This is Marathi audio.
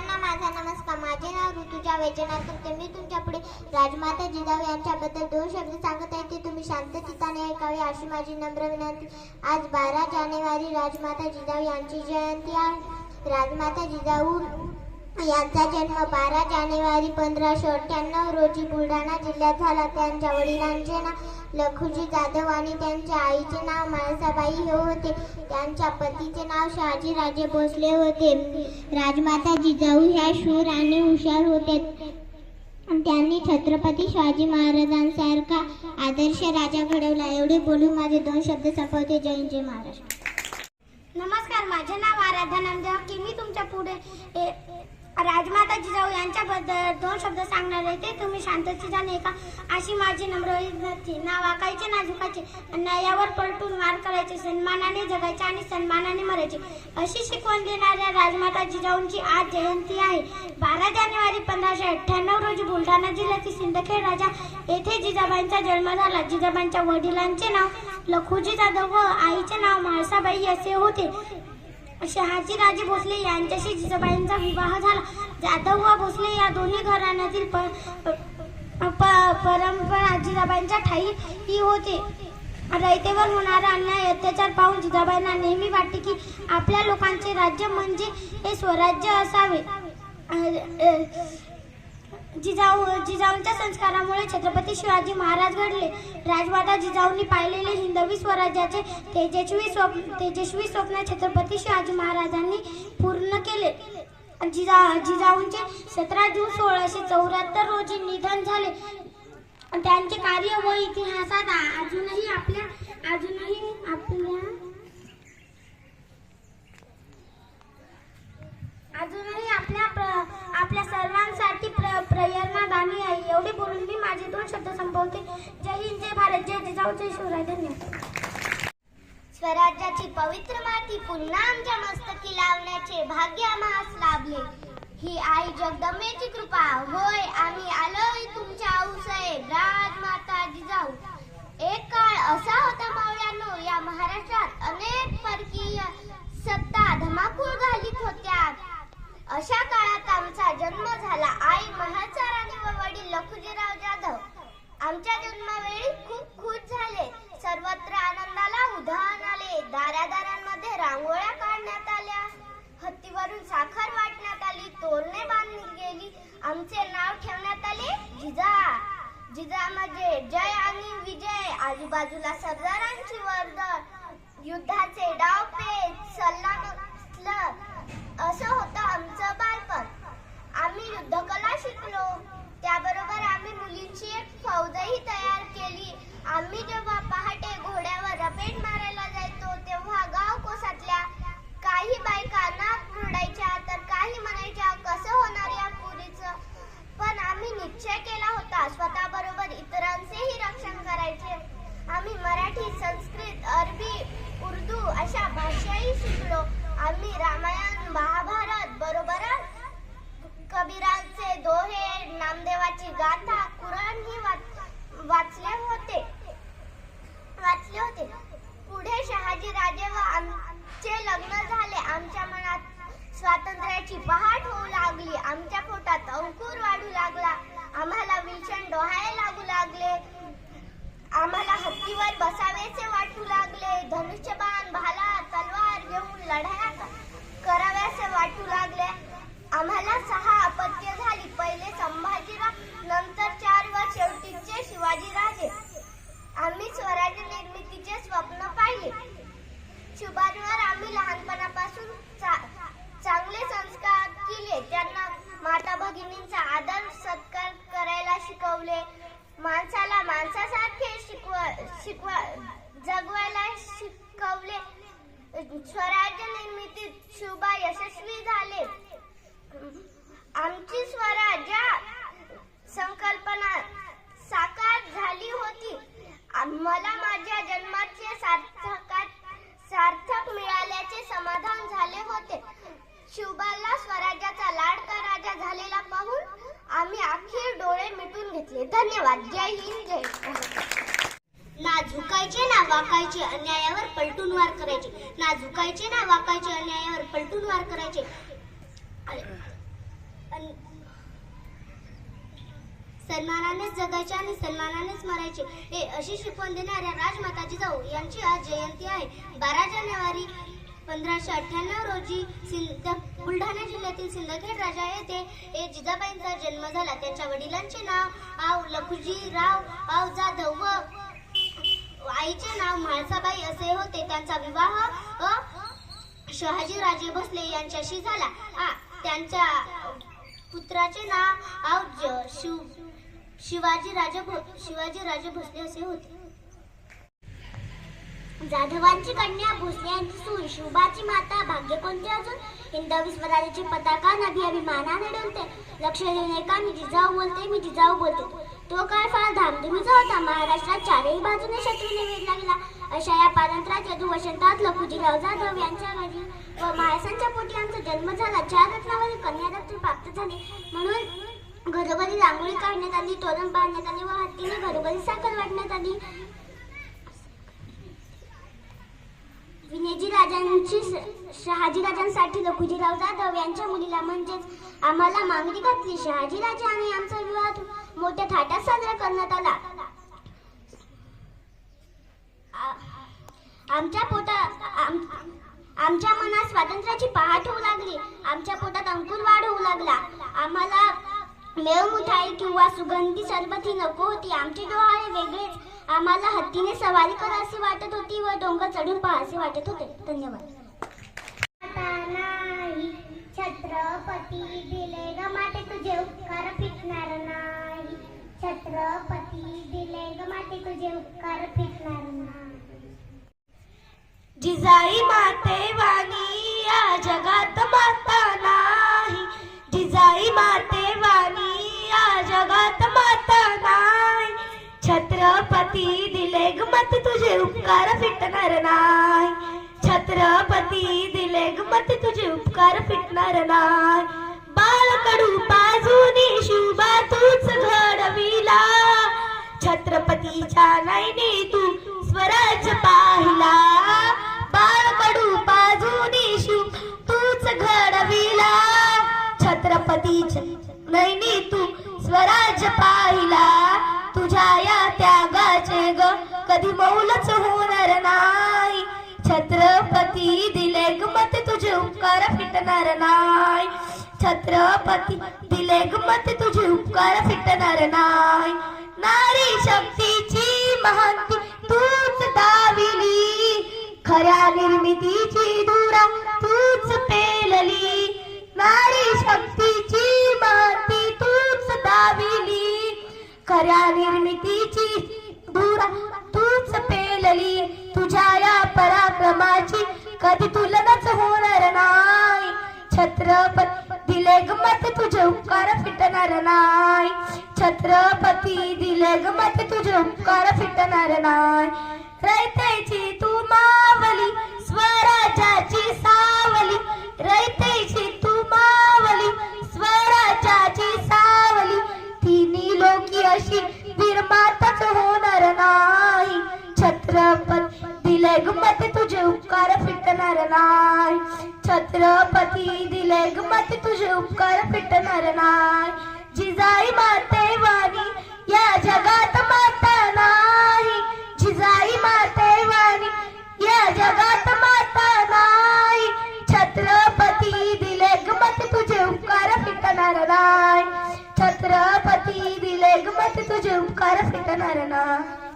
माझा नमस्कार. माझे नाव ऋतुजा वैजनाथ करते मी तुमच्यापुढे राजमाता जिजाऊ यांच्याबद्दल दोन शब्द सांगत आहे. ते तुम्ही शांत चिताने ऐकावे अशी माझी नम्र विनंती. आज बारा जानेवारी राजमाता जिजाऊ यांची जयंती आहे. राजमाता जिजाऊ यांचा जन्म बारा जानेवारी पंधराशे अठ्ठ्याण्णव रोजी बुलढाणा जिल्ह्यात झाला. त्यांच्या वडिलांचे नाव लखुजी जाधव आणि त्यांच्या आईचे नाव माळसाबाई हे होते. त्यांच्या पतीचे नाव शहाजी राजे भोसले होते. राजमाता जिजाऊ ह्या शूर आणि हुशार होते. त्यांनी छत्रपती शिवाजी महाराजांसारखा आदर्श राजा घडवला. एवढे बोलून माझे दोन शब्द संपवते. जय जय महाराष्ट्र. नमस्कार माझे नाव आराधना की मी तुमच्यापुढे ए, राजमाता जिजाऊ यांच्याबद्दल दोन शब्द सांगणार आहे ते. तुम्ही शांतचिताने का? अशी माझी नम्र विनंती. ना वाकायचे ना झुकायचे अन्यायावर पलटून वार करायचे सन्मानाने जगायचे आणि सन्मानाने मरायचे. अशी शिकवण देणाऱ्या राजमाता जिजाऊंची आज जयंती आहे. बारा जानेवारी पंधराशे अठ्ठ्याण्णव रोजी बुलढाणा जिल्ह्यातील सिंदखेड राजा येथे जिजाबाईंचा जन्म झाला. जिजाबाईंच्या वडिलांचे नाव लखुजी जाधव व आईचे नाव म्हाळसाबाई असे होते. शहाजी राजे भोसले यांच्याशी जिजाबाईंचा विवाह झाला. जाधव व भोसले या दोन्ही घराण्यातील प प- परंपरा जिजाबाईंच्या ठाई ही होते. रयतेवर होणारा अन्याय अत्याचार पाहून जिजाबाईंना नेहमी वाटते की आपल्या लोकांचे राज्य म्हणजे हे स्वराज्य असावे. जिजाऊ जिजाऊंच्या संस्कारामुळे छत्रपती शिवाजी महाराज घडले. राजमाता जिजाऊंनी पाहिलेले हिंदवी स्वराज्याचे तेजस्वी स्वप्न तेजस्वी स्वप्न छत्रपती शिवाजी महाराजांनी पूर्ण केले. जिजा जिजाऊंचे सतरा जून सोळाशे चौऱ्याहत्तर रोजी निधन झाले. त्यांचे कार्य व इतिहासात अजूनही आपल्या अजूनही आपल्या अजूनही आपल्या आपल्या सर्वांसाठी प्र प्रेरणादानी आई। एवढे बोलून मी माझे दोन शब्द संपवते. जय हिंद जय भारत जय जिजाऊ जय शिवराय धन्यवाद. स्वराज्याची पवित्र माती पुन्हा आमच्या मस्तकी लावण्याचे भाग्य आम्हास लाभले. ही आई जगदंबेची कृपा. होय आम्ही आलोय तुमच्या औसये राजमाता जिजाऊ. एक काळ असा होता मावळ्यांनो या महाराष्ट्रात अनेक परकीय सत्ता धमाकूळ घालीत होत्या अशा काळात आमचा जन्म झाला आई महाचार आणि व वडील लखुजीराव जाधव आमच्या जन्मावेळी खूप खुश झाले सर्वत्र आनंदाला उधाण आले दारादारांमध्ये रांगोळ्या काढण्यात आल्या. हत्तीवरून साखर वाटण्यात आली. तोरणे बांधली गेली. आमचे नाव ठेवण्यात आले. जिजा. जिजा म्हणजे जय आणि विजय. आजूबाजूला सरदारांची वर्दळ. युद्धाचे डाव पेच सल्ला मसलत असं होतं आमचं बालपण आम्ही युद्धकला शिकलो त्याबरोबर आम्ही मुलींची एक फौजही तयार केली आम्ही जेव्हा पहाटे घोड्यावर रपेट मारायला जायचो तेव्हा गाव कोसातल्या काही बायका नाक रडायच्या तर काही म्हणायच्या कसं होणार या पुरीचं पण आम्ही निश्चय केला होता स्वतःबरोबर इतरांचेही रक्षण करायचे आम्ही मराठी संस्कृत अरबी उर्दू अशा भाषाही शिकलो आम्ही रामायण महाभारत बरोबरच कबीरांचे दोहे नामदेवाची गाथा कुराण ही वाच- वाचले होते वाचले होते पुढे शहाजी राजे व आमचे लग्न झाले आमच्या मनात स्वातंत्र्याची पहाट होऊ लागली आमच्या पोटात अंकुर वाढू लागला आम्हाला विलक्षण डोहाळे लागू लागले आम्हाला हत्तीवर बसावेसे वाटू लागले धनुष्यबाण भाला तलवार घेऊन लढाया क- कराव्यासे वाटू लागले आम्हाला सहा अपत्य झाली पहिले संभाजीराव नंतर चार व शेवटीचे शिवाजीराजे आम्ही स्वराज्य निर्मितीचे स्वप्न पाहिले शुभांवर आम्ही लहानपणापासून चा- चांगले संस्कार केले त्यांना माता भगिनींचा आदर सत्कार करायला शिकवले माणसाला माणसासारखे शिकव शिकव जगवायला शिकवले स्वराज्य निर्मितीत शुभा यशस्वी झाले. आमची स्वराज्य संकल्पना साकार झाली होती. मला माझ्या जन्माचे सार्थकात सार्थक मिळाल्याचे समाधान झाले होते. शिवबाला स्वराज्याचा लाडका राजा झालेला पाहून आम्ही अखेर डोळे मिटून घेतले. धन्यवाद. जय हिंद जय भारत. ना झुकायचे ना वाकायचे अन्यायावर पलटून वार करायचे. ना झुकायचे ना वाकायचे अन्यायावर पलटून वार करायचे. अन- सन्मानानेच जगायचे आणि सन्मानानेच मरायचे. हे अशी शिकवण देणाऱ्या राजमाता जिजाऊ यांची आज जयंती आहे. बारा जानेवारी पंधराशे अठ्ठ्याण्णव रोजी सिंध बुलढाणा जिल्ह्यातील सिंदखेड राजा येथे हे जिजाबाईंचा जन्म झाला. त्यांच्या वडिलांचे नाव आव लखुजी राव आव जाधव व आईचे नाव म्हाळसाबाई असे होते. त्यांचा विवाह अ, शहाजीराजे भोसले यांच्याशी झाला. त्यांच्या पुत्राचे नाव शिव शिवाजी राजे भो शिवाजी राजे भोसले असे होते. जाधवांची कन्या भोसले यांची सून शिवबाची माता भाग्य कोणते अजून? हिंदवी स्वराज्याची पताका नभी अभिमानाने डोलते. लक्ष देणे का मी जिजाऊ बोलते मी जिजाऊ बोलते. तो काळ फार धामधुमीचा होता. महाराष्ट्रात चारही बाजूने शत्रूने वेध लागला. अशा या पारंत्र्यात यदू वसंतात लखुजीराव जाधव यांच्या घरी व माळसांच्या पोटी आमचा जन्म झाला. चार रत्नावरील कन्यारत्न प्राप्त झाले. म्हणून घरोघरी रांगोळी काढण्यात आली तोरण बांधण्यात आले व हत्तीने घरोघरी साखर वाटण्यात आली. विनेजी राजांची शहाजी राजांसाठी लखुजीराव जाधव यांच्या मुलीला म्हणजेच आम्हाला मागणी घातली. शहाजी राजा आणि आमचा विवाह मोठ्या थाटात साजरा करण्यात आला. आमच्या पोटा आम- आमच्या मनात स्वातंत्र्याची पहाट होऊ लागली. आमच्या पोटात अंकुर वाढ होऊ लागला. आम्हाला मेव मिठाई किंवा सुगंधी सरबत ही नको होती. आमचे डोहाळे वेगळेच. आम्हाला हत्तीने सवारी करावीशी वाटत होती व डोंगर चढून पाहायचे वाटत होते. धन्यवाद. छत्रपती दिले ग माते तुझे उपकार फिटणार नाही. छत्रपती दिले ग माते तुझे उपकार फिटणार नाही. जिजाई माते वाणी या जगात माता नाही. जिजाई माते वाणी या जगात माता नाही. छत्रपती दिले ग मत तुझे उपकार फिटणार नाही. छत्रपती दिले मत तुझे उपकार फिटणार नाही. बाळकडू पाजूनी शुभा तूच घडविला. छत्रपतीच्या नैनी तू स्वराज पाहिला. बाळकडू बाजूनी शिव तूच घडविला. छत्रपतीच्या नैनी तू स्वराज पाहिला. तुझ्या या त्यागाचे ग कधी मौलच होणार नाही. छत्र उपकार फिटणार नाही. छत्रपती दिले मत तुझे उपकार फिटणार नाही. नारी शक्तीची महानती तूच दाविली. खऱ्या निर्मितीची धुरा तू फिटणार नाही. छत्रपती दिले ग मत तुझे उपकार फिटणार नाही. रयतेची तू मावली स्वराजाची सावली. रयतेची तू मावली स्वराजाची सावली. तिन्ही लोकी अशी निर्मातच होणार नाही. छत्रपती दिले ग मत तुझे उपकार फिटणार नाही. छत्रपती दिले ग मत तुझे उपकार फिटणार नाही. जिजाई माते वाणी या जगात माता नाही. जिजाई माते वाणी या जगात माता नाही. छत्रपती दिले गमत मत तुझे उपकार फिटणार नाही. छत्रपती दिले गमत मत तुझे उपकार फिटणार नाही.